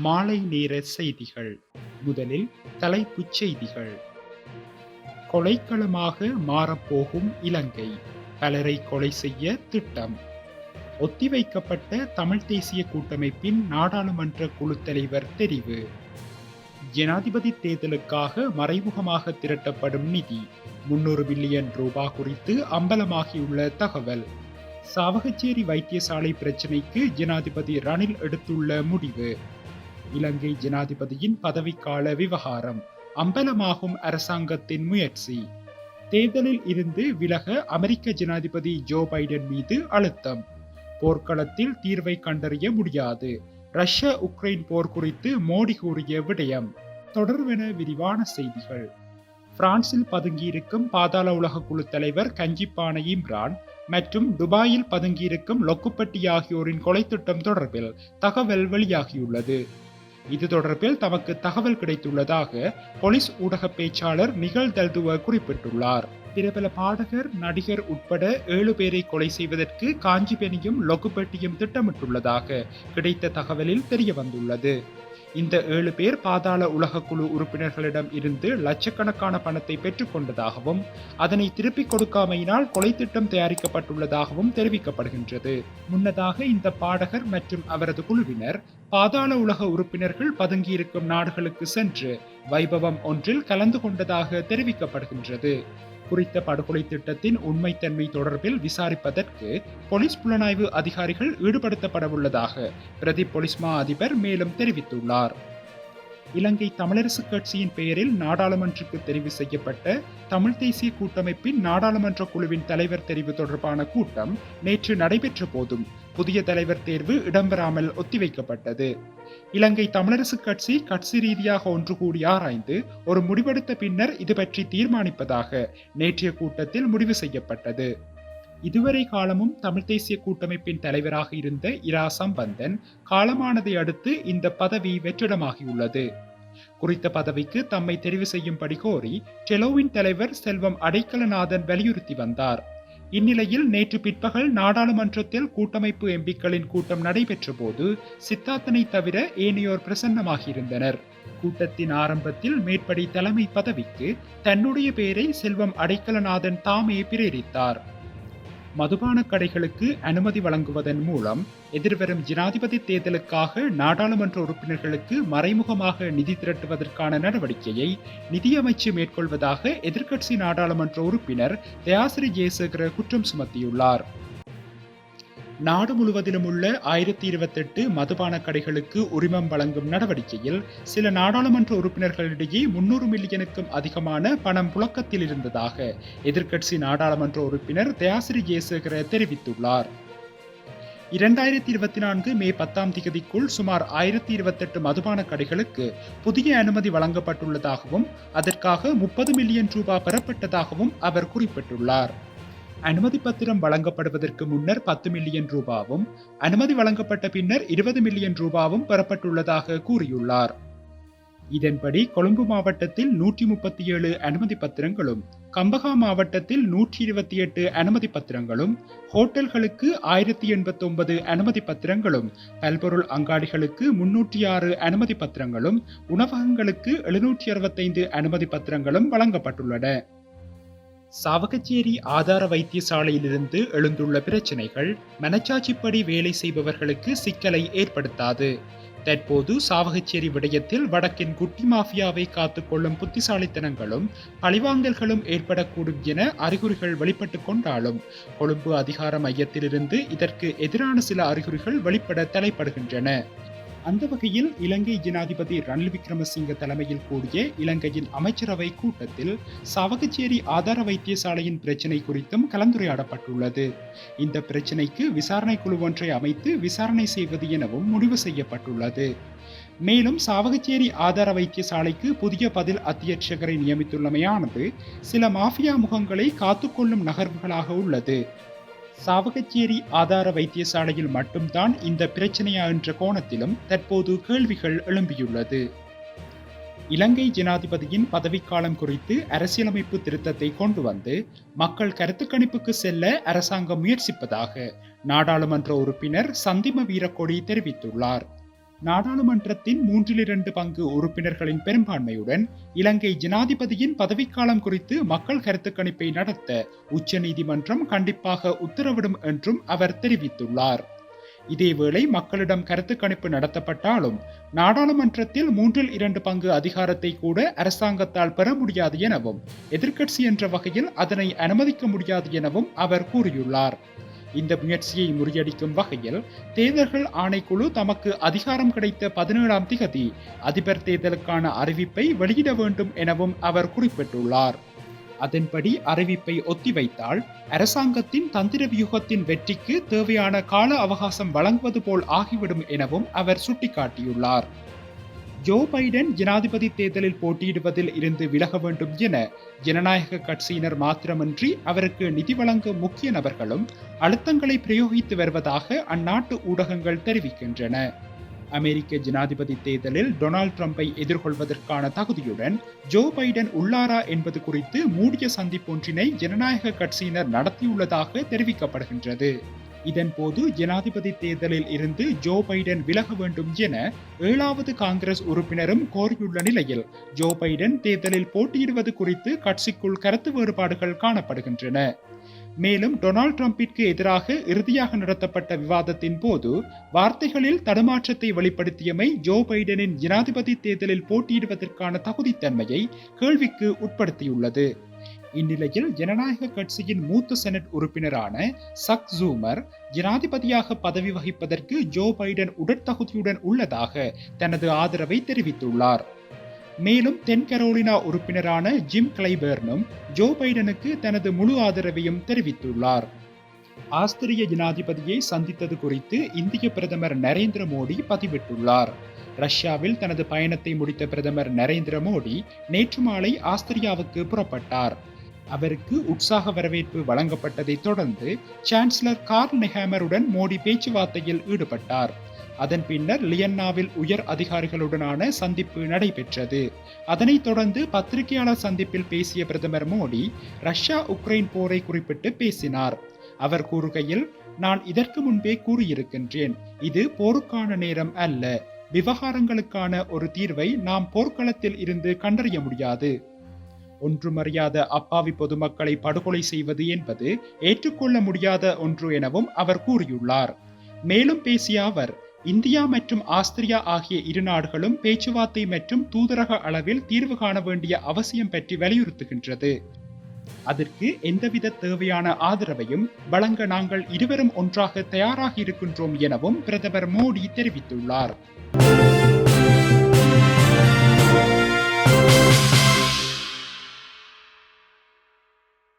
மாலை நேர செய்திகள். முதலில் தலைப்புச் செய்திகள். கொலைக்களமாக மாறப்போகும் இலங்கை. பலரை கொலை செய்ய திட்டம். ஒத்திவைக்கப்பட்ட தமிழ் தேசிய கூட்டமைப்பின் நாடாளுமன்ற குழு தலைவர் தெரிவு. ஜனாதிபதி தேர்தலுக்காக மறைமுகமாக திரட்டப்படும் நிதி. முன்னூறு பில்லியன் ரூபா குறித்து அம்பலமாகியுள்ள தகவல். சாவகச்சேரி வைத்தியசாலை பிரச்சினைக்கு ஜனாதிபதி ரணில் எடுத்துள்ள முடிவு. இலங்கை ஜனாதிபதியின் பதவிக்கால விவகாரம் அம்பலமாகும் அரசாங்கத்தின் முயற்சி. தேர்தலில் இருந்து விலக அமெரிக்க ஜனாதிபதி ஜோ பைடன் மீது அழுத்தம். போர்க்களத்தில் தீர்வை கண்டறிய முடியாது. ரஷ்யா உக்ரைன் போர் குறித்து மோடி கூறிய விடயம். தொடர்வென விரிவான செய்திகள். பிரான்சில் பதுங்கியிருக்கும் பாதாள உலக குழு தலைவர் கஞ்சிப்பானை இம்ரான் மற்றும் துபாயில் பதுங்கியிருக்கும் லொக்குப்பட்டி ஆகியோரின் கொலை திட்டம் தொடர்பில் தகவல் வெளியாகியுள்ளது. இது தொடர்பில் தமக்கு தகவல் கிடைத்துள்ளதாக போலீஸ் ஊடக பேச்சாளர் நிகழ் தல்துவ குறிப்பிட்டுள்ளார். பிரபல பாடகர் நடிகர் உட்பட ஏழு பேரை கொலை செய்வதற்கு காஞ்சிபெனியும் லொகுபெட்டியும் திட்டமிட்டுள்ளதாக கிடைத்த தகவலில் தெரிய வந்துள்ளது இந்த ஏழு பேர் பாதாள உலக குழு உறுப்பினர்களிடம் இருந்து லட்சக்கணக்கான பணத்தை பெற்றுக்கொண்டதாகவும் அதனை திருப்பிக் கொடுக்காமையினால் கொலை திட்டம் தயாரிக்கப்பட்டுள்ளதாகவும் தெரிவிக்கப்படுகின்றது. முன்னதாக இந்த பாடகர் மற்றும் அவரது குழுவினர் பாதாள உலக உறுப்பினர்கள் பதுங்கியிருக்கும் நாடுகளுக்கு சென்று வைபவம் ஒன்றில் கலந்து கொண்டதாக தெரிவிக்கப்படுகின்றது. குறித்த படுகொலை திட்டத்தின் உண்மைத்தன்மை தொடர்பில் விசாரிப்பதற்கு போலீஸ் புலனாய்வு அதிகாரிகள் ஈடுபடுத்தப்படவுள்ளதாக பிரதி போலீஸ் மா அதிபர் மேலும் தெரிவித்துள்ளார். இலங்கை தமிழரசுக் கட்சியின் பெயரில் நாடாளுமன்றத்துக்கு தெரிவு செய்யப்பட்ட தமிழ் தேசிய கூட்டமைப்பின் நாடாளுமன்ற குழுவின் தலைவர் தெரிவு தொடர்பான கூட்டம் நேற்று நடைபெற்ற போதும் புதிய தலைவர் தேர்வு இடம்பெறாமல் ஒத்திவைக்கப்பட்டது. இலங்கை தமிழரசுக் கட்சி கட்சி ரீதியாக ஒன்று கூடி ஆராய்ந்து ஒரு முடிவெடுத்த பின்னர் இது பற்றி தீர்மானிப்பதாக நேற்றைய கூட்டத்தில் முடிவு செய்யப்பட்டது. இதுவரை காலமும் தமிழ் தேசிய கூட்டமைப்பின் தலைவராக இருந்த இரா சம்பந்தன் காலமானதை அடுத்து இந்த பதவி வெற்றிடமாகியுள்ளது. குறித்த பதவிக்கு தம்மை தெரிவு செய்யும்படி கோரி டெலோவின் தலைவர் செல்வம் அடைக்கலநாதன் வலியுறுத்தி வந்தார். இந்நிலையில் நேற்று பிற்பகல் நாடாளுமன்றத்தில் கூட்டமைப்பு எம்பிக்களின் கூட்டம் நடைபெற்ற போது சித்தார்த்தனை தவிர ஏனையோர் பிரசன்னமாகியிருந்தனர். கூட்டத்தின் ஆரம்பத்தில் மேற்படி தலைமை பதவிக்கு தன்னுடைய பெயரை செல்வம் அடைக்கலநாதன் தாமே பிரேரித்தார். மதுபான கடைகளுக்கு அனுமதி வழங்குவதன் மூலம் எதிர்வரும் ஜனாதிபதி தேர்தலுக்காக நாடாளுமன்ற உறுப்பினர்களுக்கு மறைமுகமாக நிதி திரட்டுவதற்கான நடவடிக்கையை நிதியமைச்சு மேற்கொள்வதாக எதிர்க்கட்சி நாடாளுமன்ற உறுப்பினர் தயாசிரி ஜெயசேகர குற்றம் சுமத்தியுள்ளார். நாடு முழுவதிலும் உள்ள ஆயிரத்தி இருபத்தெட்டு மதுபான கடைகளுக்கு உரிமம் வழங்கும் நடவடிக்கையில் சில நாடாளுமன்ற உறுப்பினர்களிடையே முன்னூறு மில்லியனுக்கும் அதிகமான பணம் புழக்கத்தில் இருந்ததாக எதிர்க்கட்சி நாடாளுமன்ற உறுப்பினர் தயாசிரி ஜெயசேகர தெரிவித்துள்ளார். இரண்டாயிரத்தி இருபத்தி நான்கு மே பத்தாம் திகதிக்குள் சுமார் ஆயிரத்தி இருபத்தெட்டு மதுபான கடைகளுக்கு புதிய அனுமதி வழங்கப்பட்டுள்ளதாகவும் அதற்காக முப்பது மில்லியன் ரூபாய் பெறப்பட்டதாகவும் அவர் குறிப்பிட்டுள்ளார். அனுமதி பத்திரம் வழங்கப்படுவதற்கு முன்னர் பத்து மில்லியன் ரூபாவும் அனுமதி வழங்கப்பட்ட பின்னர் இருபது மில்லியன் ரூபாவும் பெறப்பட்டுள்ளதாக கூறியுள்ளார். இதன்படி கொழும்பு மாவட்டத்தில் நூற்றி முப்பத்தி ஏழு அனுமதி பத்திரங்களும் கம்பகா மாவட்டத்தில் நூற்றி இருபத்தி எட்டு அனுமதி பத்திரங்களும் ஹோட்டல்களுக்கு ஆயிரத்தி எண்பத்தி ஒன்பது அனுமதி பத்திரங்களும் பல்பொருள் அங்காடிகளுக்கு முன்னூற்றி ஆறு அனுமதி பத்திரங்களும் உணவகங்களுக்கு எழுநூற்றி அறுபத்தைந்து அனுமதி பத்திரங்களும் வழங்கப்பட்டுள்ளன. சாவகச்சேரி ஆதார வைத்தியசாலையிலிருந்து எழுந்துள்ள பிரச்சினைகள் மனச்சாட்சிப்படி வேலை செய்பவர்களுக்கு சிக்கலை ஏற்படுத்தாது. தற்போது சாவகச்சேரி விடயத்தில் வடக்கின் குட்டி மாஃபியாவை காத்துக்கொள்ளும் புத்திசாலித்தனங்களும் பழிவாங்கல்களும் ஏற்படக்கூடும் என அறிகுறிகள் வெளிப்பட்டு கொண்டாலும் கொழும்பு அதிகார மையத்திலிருந்து இதற்கு எதிரான சில அறிகுறிகள் வெளிப்பட தலைப்படுகின்றன. அந்த வகையில் இலங்கை ஜனாதிபதி ரணில் விக்ரமசிங்க தலைமையில் கூடிய இலங்கையின் அமைச்சரவை கூட்டத்தில் சாவகச்சேரி ஆதார வைத்தியசாலையின் பிரச்சினை குறித்தும் கலந்துரையாடப்பட்டுள்ளது. இந்த பிரச்சினைக்கு விசாரணை குழு ஒன்றை அமைத்து விசாரணை செய்வது எனவும் முடிவு செய்யப்பட்டுள்ளது. மேலும் சாவகச்சேரி ஆதார வைத்தியசாலைக்கு புதிய பதில் அத்தியட்சகரை நியமித்துள்ளமையானது சில மாஃபியா முகங்களை காத்துக்கொள்ளும் நகர்வுகளாக உள்ளது. சாவகச்சேரி ஆதார வைத்தியசாலையில் மட்டும்தான் இந்த பிரச்சனையா என்ற கோணத்திலும் தற்போது கேள்விகள் எழும்பியுள்ளது. இலங்கை ஜனாதிபதியின் பதவிக்காலம் குறித்து அரசியலமைப்பு திருத்தத்தை கொண்டு வந்து மக்கள் கருத்து கணிப்புக்கு செல்ல அரசாங்கம் முயற்சிப்பதாக நாடாளுமன்ற உறுப்பினர் சந்திம வீரக்கொடி தெரிவித்துள்ளார். நாடாளுமன்றத்தின் மூன்றில் இரண்டு பங்கு உறுப்பினர்களின் பெரும்பான்மையுடன் இலங்கை ஜனாதிபதியின் பதவிக்காலம் குறித்து மக்கள் கருத்து கணிப்பை நடத்த உச்சநீதிமன்றம் கண்டிப்பாக உத்தரவிடும் என்றும் அவர் தெரிவித்துள்ளார். இதேவேளை மக்களிடம் கருத்து கணிப்பு நடத்தப்பட்டாலும் நாடாளுமன்றத்தில் மூன்றில் இரண்டு பங்கு அதிகாரத்தை கூட அரசாங்கத்தால் பெற முடியாது எனவும் எதிர்க்கட்சி என்ற வகையில் அதனை அனுமதிக்க முடியாது எனவும் அவர் கூறியுள்ளார். இந்த முயற்சியை முறியடிக்கும் வகையில் தேர்தல்கள் ஆணைக்குழு தமக்கு அதிகாரம் கிடைத்த பதினேழாம் திகதி அதிபர் தேர்தலுக்கான அறிவிப்பை வெளியிட வேண்டும் எனவும் அவர் குறிப்பிட்டுள்ளார். அதன்படி அறிவிப்பை ஒத்திவைத்தால் அரசாங்கத்தின் தந்திர வியூகத்தின் வெற்றிக்கு தேவையான கால அவகாசம் வழங்குவது போல் ஆகிவிடும் எனவும் அவர் சுட்டிக்காட்டியுள்ளார். ஜோ பைடன் ஜனாதிபதி தேர்தலில் போட்டியிடுவதில் இருந்து விலக வேண்டும் என ஜனநாயக கட்சியினர் மாத்திரமின்றி அவருக்கு நிதி வழங்கும் முக்கிய நபர்களும் அழுத்தங்களை பிரயோகித்து வருவதாக அந்நாட்டு ஊடகங்கள் தெரிவிக்கின்றன. அமெரிக்க ஜனாதிபதி தேர்தலில் டொனால்ட் ட்ரம்பை எதிர்கொள்வதற்கான தகுதியுடன் ஜோ பைடன் உள்ளாரா என்பது குறித்து மூடிய சந்திப்பொன்றினை ஜனநாயக கட்சியினர் நடத்தியுள்ளதாக தெரிவிக்கப்படுகின்றது. இதன்போது ஜனாதிபதி தேர்தலில் இருந்து ஜோ பைடன் விலக வேண்டும் என ஏழாவது காங்கிரஸ் உறுப்பினரும் கோரியுள்ள நிலையில் ஜோ பைடன் தேர்தலில் போட்டியிடுவது குறித்து கட்சிக்குள் கருத்து வேறுபாடுகள் காணப்படுகின்றன. மேலும் டொனால்ட் ட்ரம்பிற்கு எதிராக இறுதியாக நடத்தப்பட்ட விவாதத்தின் போது வார்த்தைகளில் தடுமாற்றத்தை வெளிப்படுத்தியமை ஜோ பைடனின் ஜனாதிபதி தேர்தலில் போட்டியிடுவதற்கான தகுதித்தன்மையை கேள்விக்கு உட்படுத்தியுள்ளது. இந்நிலையில் ஜனநாயக கட்சியின் மூத்த செனட் உறுப்பினரான சக் ஜூமர் ஜனாதிபதியாக பதவி வகிப்பதற்கு ஜோ பைடன் உடற்தகுதியுடன் உள்ளதாக தனது ஆதரவை தெரிவித்துள்ளார். மேலும் தென் கரோலினா உறுப்பினரான ஜிம் கிளைபர்னும் ஜோ பைடனுக்கு தனது முழு ஆதரவையும் தெரிவித்துள்ளார். ஆஸ்திரிய ஜனாதிபதியை சந்தித்தது குறித்து இந்திய பிரதமர் நரேந்திர மோடி பதிவிட்டுள்ளார். ரஷ்யாவில் தனது பயணத்தை முடித்த பிரதமர் நரேந்திர மோடி நேற்று மாலை ஆஸ்திரியாவுக்கு புறப்பட்டார். அவருக்கு உற்சாக வரவேற்பு வழங்கப்பட்டதை தொடர்ந்து சான்சலர் கார்ல் நெஹாமருடன் மோடி பேச்சுவார்த்தையில் ஈடுபட்டார். அதன் பின்னர் லியன்னாவில் உயர் அதிகாரிகளுடனான சந்திப்பு நடைபெற்றது. அதனைத் தொடர்ந்து பத்திரிகையாளர் சந்திப்பில் பேசிய பிரதமர் மோடி ரஷ்யா உக்ரைன் போரை குறிப்பிட்டு பேசினார். அவர் கூறுகையில் நான் இதற்கு முன்பே கூறியிருக்கின்றேன். இது போருக்கான நேரம் அல்ல. விவகாரங்களுக்கான ஒரு தீர்வை நாம் போர்க்களத்தில் இருந்து கண்டறிய முடியாது. ஒன்றுமறியாத அப்பாவி பொதுமக்களை படுகொலை செய்வது என்பது ஏற்றுக்கொள்ள முடியாத ஒன்று எனவும் அவர் கூறியுள்ளார். மேலும் பேசிய அவர் இந்தியா மற்றும் ஆஸ்திரியா ஆகிய இரு நாடுகளும் பேச்சுவார்த்தை மற்றும் தூதரக அளவில் தீர்வு காண வேண்டிய அவசியம் பற்றி வலியுறுத்துகின்றது. அதற்கு எந்தவித தேவையான ஆதரவையும் வழங்க நாங்கள் இருவரும் ஒன்றாக தயாராக இருக்கின்றோம் எனவும் பிரதமர் மோடி தெரிவித்துள்ளார்.